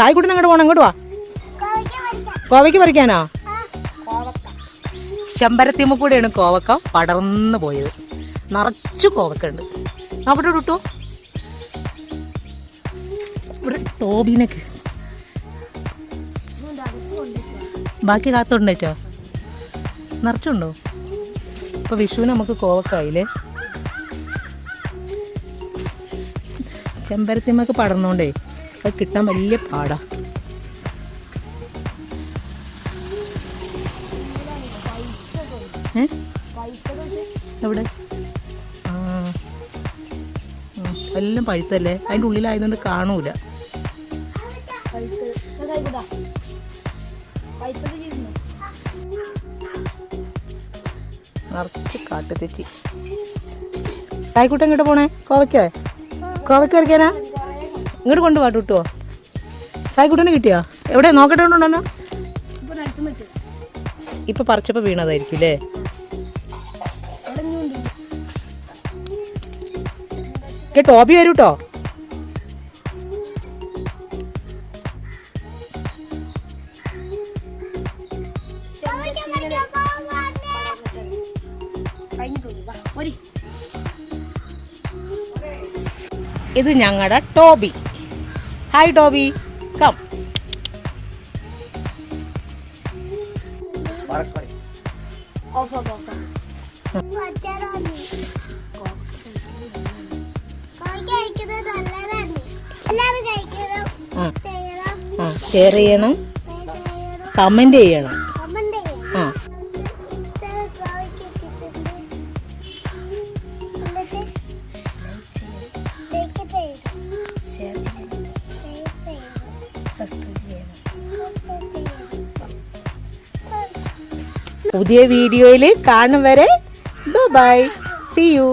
സായിക്കുട്ടൻ അങ്ങോട്ട് പോണം അങ്ങോട്ട് വാ. കോവയ്ക്ക് പറിക്കാനോ? ശമ്പരത്തിമ്മ കൂടെയാണ് കോവക്ക പടർന്നു പോയത്. നിറച്ചു കോവക്ക ഉണ്ട് അവിടെ ഇട്ടു. ഇവിടെ ടോബിനൊക്കെ ബാക്കി കാത്തുണ്ടോ? നിറച്ചുണ്ടോ? ഇപ്പൊ വിഷുവിന് നമുക്ക് കോവക്കായില്ലേ ചെമ്പരത്തിമ്മക്ക് പടർന്നോണ്ടേ അത് കിട്ടാൻ വലിയ പാടാ. എവിടെ? എല്ലാം പഴുത്തല്ലേ? അതിന്റെ ഉള്ളിലായതുകൊണ്ട് കാണൂല. നിറച്ച് കാട്ടു തെച്ചി സായിക്കുട്ടൻ ഇങ്ങോട്ട് പോണേ? കോവയ്ക്കോ? കോവയ്ക്ക് പറിക്കാനാ ഇങ്ങോട്ട് കൊണ്ട് പാട്ട് കിട്ടുവോ സായിക്കുട്ടനെ കിട്ടിയോ? എവിടെ? നോക്കട്ടെ കൊണ്ടുണ്ടോ ഇപ്പൊ പറിച്ചപ്പോ വീണതായിരിക്കും അല്ലേ? ടോബി വരൂ കേട്ടോ ഇത് ഞങ്ങളുടെ Toby. Hi Dobby come share ചെയ്യണം. കമന്റ് ചെയ്യണം. പുതിയ വീഡിയോയിൽ കാണും വരെ. By C U